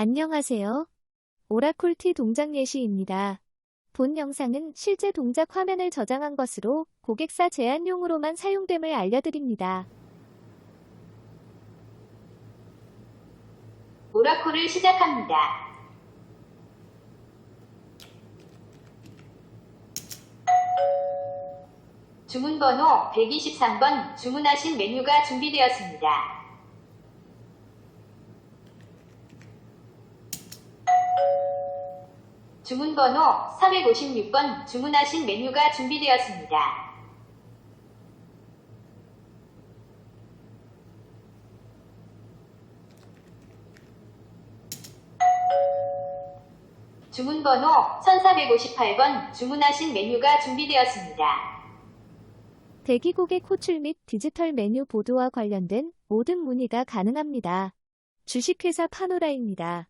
안녕하세요. 오라쿨티 동작 예시입니다. 본 영상은 실제 동작 화면을 저장한 것으로 고객사 제한용으로만 사용됨을 알려드립니다. 오라콜을 시작합니다. 주문번호 123번 주문하신 메뉴가 준비되었습니다. 주문번호 456번 주문하신 메뉴가 준비되었습니다. 주문번호 1458번 주문하신 메뉴가 준비되었습니다. 대기 고객 호출 및 디지털 메뉴 보도와 관련된 모든 문의가 가능합니다. 주식회사 파노라입니다.